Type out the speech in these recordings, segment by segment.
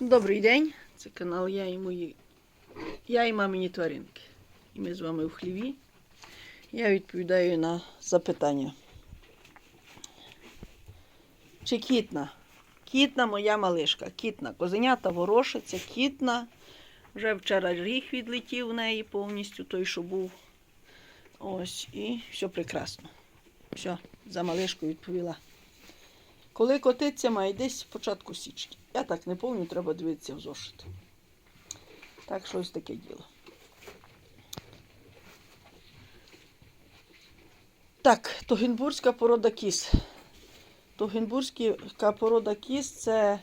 Добрий день, це канал Я і мої. Я і мамині тваринки. І ми з вами в хліві. Я відповідаю на запитання. Чи кітна? Кітна моя малишка. Кітна. Козенята ворошиться, кітна. Вже вчора ріг відлетів в неї повністю, той, що був. Ось, і все прекрасно. Все, за малишку відповіла. Коли котиться має десь початку січня. Я так не пам'ятаю, треба дивитися в зошит. Так, щось таке діло. Так, Тогенбурзька порода кіз. Тогенбурзька порода кіз це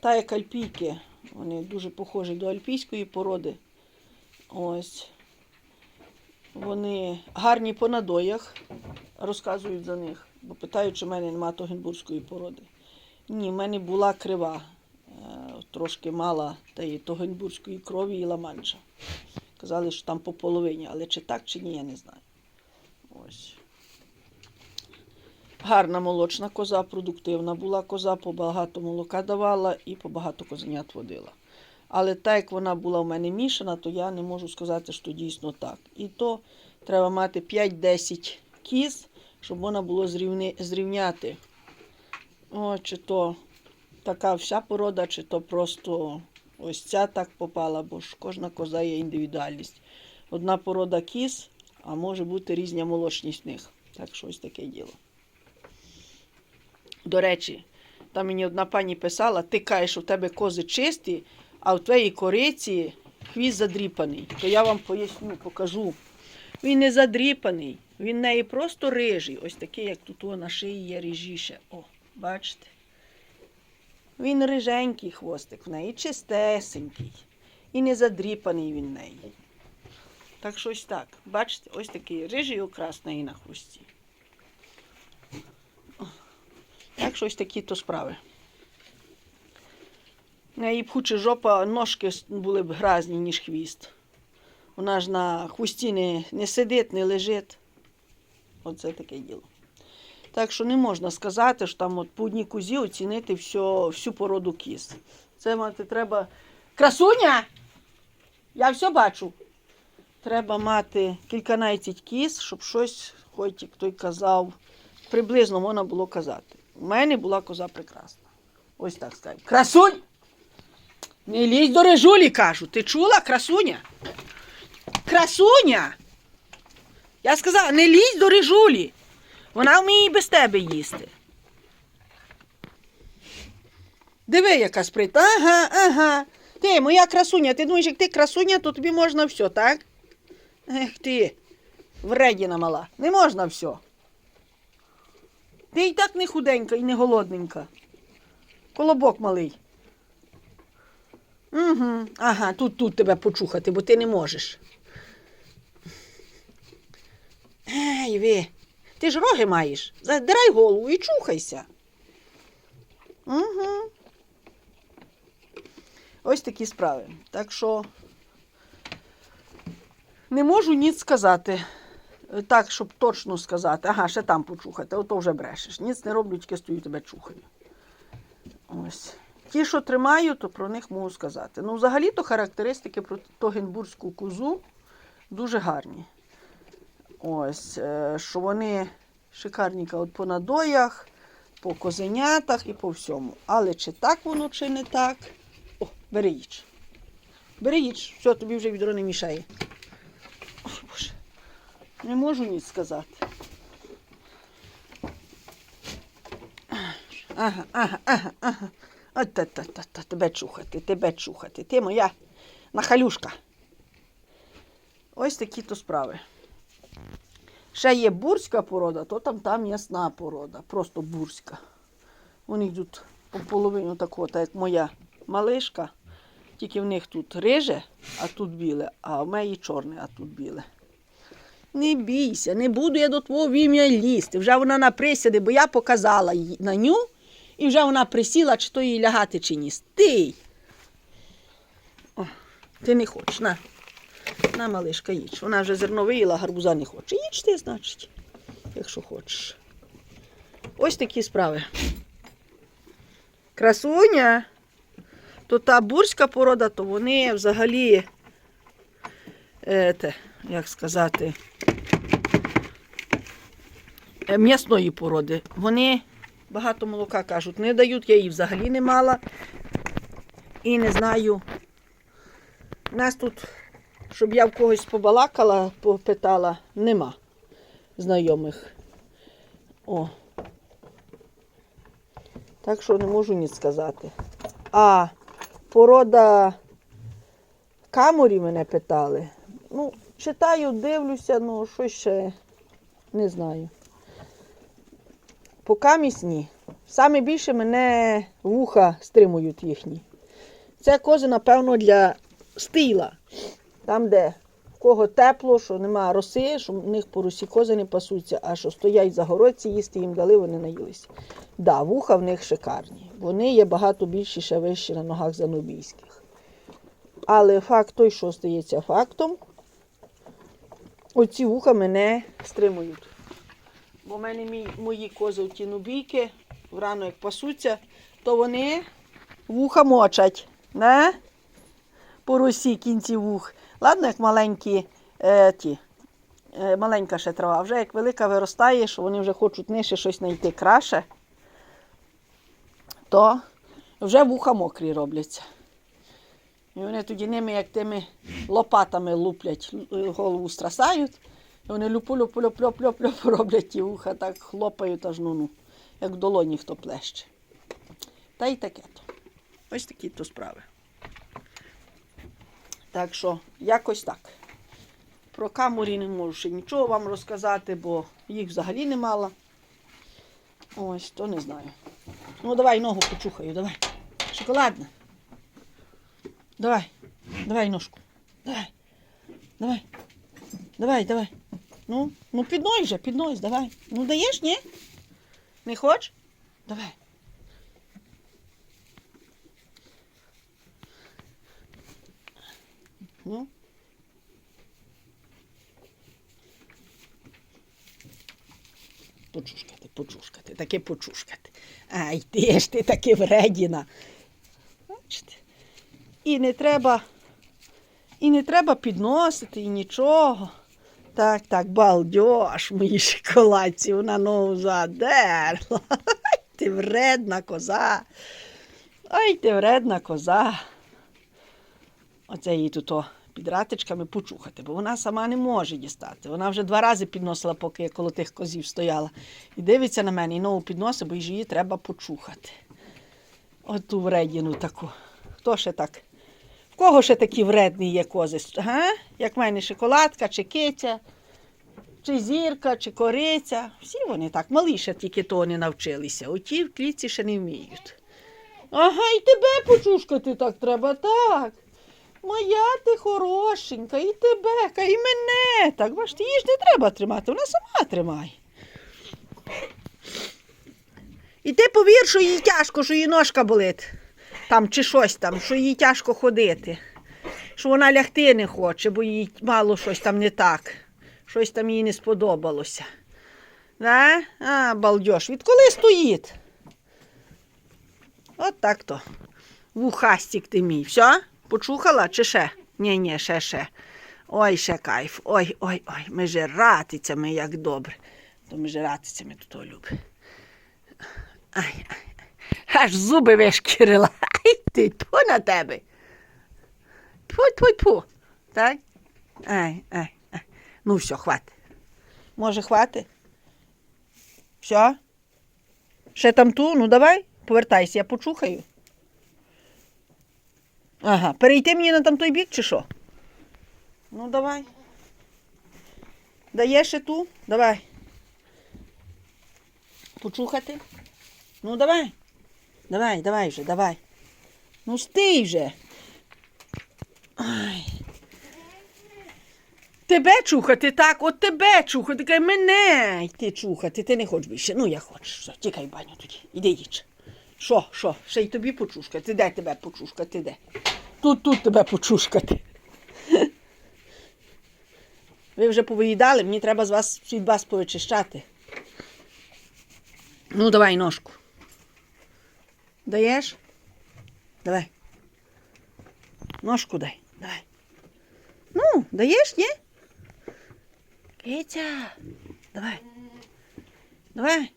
та як альпійки. Вони дуже похожі до альпійської породи. Ось. Вони гарні по надоях, розказують за них, бо питають, чи в мене немає тогенбурзької породи. Ні, в мене була крива, е, трошки мала тієї тогенбурзької крові і ламанча. Казали, що там по половині, але чи так, чи ні, я не знаю. Ось. Гарна молочна коза, продуктивна була коза, побагато молока давала і побагато козенят водила. Але так як вона була в мене мішана, то я не можу сказати, що дійсно так. І то треба мати 5-10 кіз, щоб можна було зрівни, зрівняти. О, чи то така вся порода, чи то просто ось ця так попала, бо ж кожна коза є індивідуальність. Одна порода кіз, а може бути різня молочність в них. Так що ось таке діло. До речі, там мені одна пані писала, ти кажеш, в тебе кози чисті, а в твоїй кориці хвіст задріпаний. То я вам поясню, покажу. Він не задріпаний, він неї просто рижий. Ось такий, як тут на шиї є ріжіше. О, бачите? Він риженький хвостик в неї, чистесенький. І не задріпаний він неї. Так що ось так. Бачите, ось такий рижий окрас неї на хвості. Так що ось такі то справи. Неї б хуче жопа, ножки були б гразні, ніж хвіст. Вона ж на хвості не, не сидить, не лежить. Оце таке діло. Так що не можна сказати, що там от по одній кузі оцінити всю, всю породу кіз. Це мати треба. Красуня! Я все бачу. Треба мати кільканадцять кіз, щоб щось, хоч як той казав, приблизно можна було казати. У мене була коза прекрасна. Ось так скажу. Красунь! Не лізь до режулі, кажу. Ти чула, красуня? Красуня! Я сказала, не лізь до режулі. Вона вміє і без тебе їсти. Диви, яка спритна. Ага, ага. Ти, моя красуня, ти думаєш, як ти красуня, то тобі можна все, так? Ех ти, вредіна мала, не можна все. Ти і так не худенька і не голодненька. Колобок малий. Угу. Ага, тут тут тебе почухати, бо ти не можеш. Ей, ви, ти ж роги маєш. Задирай голову і чухайся. Угу. Ось такі справи. Так що не можу ніц сказати. Так, щоб точно сказати. Ага, ще там почухати, ото вже брешеш. Ніц не роблю, тільки стою тебе чухаю. Ось. Ті, що тримаю, то про них можу сказати. Ну, взагалі-то характеристики про Тогенбурзьку козу дуже гарні. Ось, е, що вони шикарні от по надоях, по козенятах і по всьому. Але чи так воно, чи не так. О, бери їч. Бери їч, все, тобі вже відро не мішає. Ой, Боже. Не можу ніч сказати. Ага, ага, ага, ага. Тебе чухати, тебе чухати. Ти моя нахалюшка. Ось такі то справи. Ще є бурська порода, то там там м'ясна порода, просто бурська. Вони йдуть по половину такого, так як моя малишка. Тільки в них тут риже, а тут біле, а в мене чорне, а тут біле. Не бійся, не буду я до твого ім'я лізти. Вже вона на присяди, бо я показала на ню, і вже вона присіла, чи то їй лягати, чи ні. Стій. О, ти не хочеш, на. На, малишка, їдь. Вона вже зерно виїла, гарбуза не хоче. Їдь ти, значить, якщо хочеш. Ось такі справи. Красуня. то та бурська порода, то вони взагалі, е, те, як сказати, е, м'ясної породи. Вони багато молока кажуть, не дають, я її взагалі не мала. І не знаю. У нас тут, щоб я в когось побалакала, попитала, нема знайомих. О. Так що не можу ні сказати. А порода каморі мене питали. Ну, читаю, дивлюся, ну що ще не знаю. Покамість ні. Саме більше мене вуха стримують їхні. Це кози, напевно, для стила. Там, де в кого тепло, що нема роси, що в них по русі кози не пасуться, а що стоять за городці, їсти їм дали, вони наїлися. Да, вуха в них шикарні. Вони є багато більші, ще вищі на ногах занубійських. Але факт той, що стається фактом, оці вуха мене стримують. Бо в мене мій, мої кози ті нубійки, врано як пасуться, то вони вуха мочать. Не? По русі кінці вух. Ладно, як маленькі е, ті. Е, маленька ще трава. Вже як велика виростає, що вони вже хочуть нижче щось знайти краще, то вже вуха мокрі робляться. І вони тоді ними, як тими лопатами луплять, голову страсають. І вони люпу люпу люп люп люп люп роблять ті вуха, так хлопають аж ну, ну як в долоні хто плеще. Та й таке то. Ось такі то справи. Так що, якось так. Про камурі не можу ще нічого вам розказати, бо їх взагалі не мала. Ось, то не знаю. Ну, давай ногу почухаю, давай. Шоколадна. Давай, давай ножку. Давай. Давай. Давай, давай. Ну, ну піднось же, піднось, давай. Ну даєш, ні? Не хочеш? Давай. Ну. Почушкати, почушкати, таке почушкати. Ай, ти ж ти таки вредіна. Бачите? І не треба, і не треба підносити, і нічого. Так, так, балдьош, мої шоколадці, вона ногу задерла. Ай, ти вредна коза. Ай, ти вредна коза. Оце її тут о, під ратичками почухати, бо вона сама не може дістати. Вона вже два рази підносила, поки я коло тих козів стояла. І дивиться на мене, і нову підносить, бо її треба почухати. От ту вредіну таку. Хто ще так? В кого ще такі вредні є кози? Га? Як в мене шоколадка, чи киця, чи зірка, чи кориця. Всі вони так, малі ще тільки того не навчилися. Оті в клітці ще не вміють. Ага, і тебе почушкати так треба, так. Моя ти хорошенька, і тебе, і мене. Так, бачите, її ж не треба тримати, вона сама тримає. І ти повір, що їй тяжко, що її ножка болить. Там чи щось там, що їй тяжко ходити. Що вона лягти не хоче, бо їй мало щось там не так. Щось там їй не сподобалося. Да? А, балдьош, відколи стоїть? От так то. Вухастік ти мій. Все? Почухала чи ще? Ні, ні, ще, ще. Ой, ще кайф. Ой, ой, ой. Ми же ратицями, як добре. То ми же ратицями тут любимо. Ай. Аж зуби вишкірила. Ай ти, тьфу на тебе. Тьфу, тьфу, тьфу. Так? Ай, ай, ай. Ну все, хватить. Може, хватить? Все? Ще там ту? Ну давай, повертайся, я почухаю. Ага, перейти мені на там той бік чи що? Ну, давай. Даєш ще ту? Давай. Почухати? Ну, давай. Давай, давай вже, давай. Ну, стій вже. Ай. Тебе чухати, так, от тебе чухати, мене йти чухати. Ти не хочеш більше. Ну, я хочу. Тікай в баню тоді. Іди їдь. Що, що? Ще й тобі почушкати. Де тебе почушкати? Де? Тут, тут тебе почушкати. Ви вже повиїдали, мені треба з вас від вас повичищати. Ну, давай ножку. Даєш? Давай. Ножку дай. Давай. Ну, даєш, ні? Киця. Давай. Давай.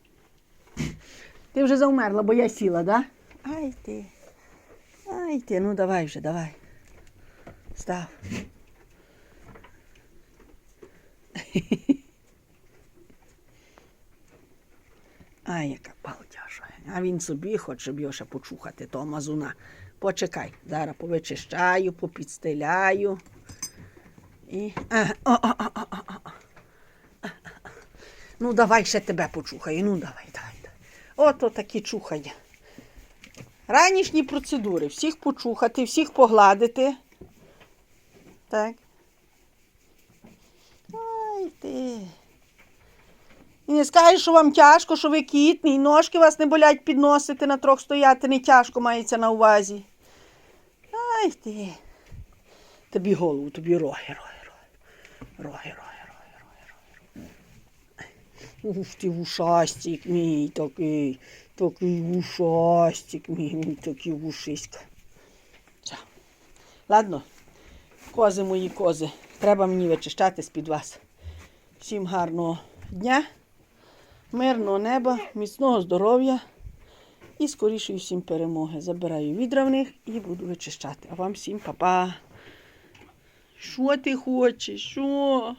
Ти вже завмерла, бо я сіла, да? Ай ти. Ай ти, ну давай вже, давай. Став. Ай, яка балдяжа. А він собі хоче, щоб його ще почухати, того мазуна. Почекай, зараз повичищаю, попідстеляю. І. О, о, о, о, о, о. Ну, давай ще тебе почухаю. Ну, давай, давай. давай. Ото такі чухання. Ранішні процедури. Всіх почухати, всіх погладити. Так. Ай ти. І не скажеш, що вам тяжко, що ви кітний, ножки вас не болять підносити на трьох стояти, не тяжко мається на увазі. Ай ти. Тобі голову, тобі. Роги, роги, роги, роги, роги. Ух ти, вушастик мій такий, такий вушастик мій, мій такий вушиська. Ладно, кози мої кози. Треба мені вичищати з-під вас. Всім гарного дня, мирного неба, міцного здоров'я і скорішої всім перемоги. Забираю відра в них і буду вичищати. А вам всім па-па. Що ти хочеш? Що?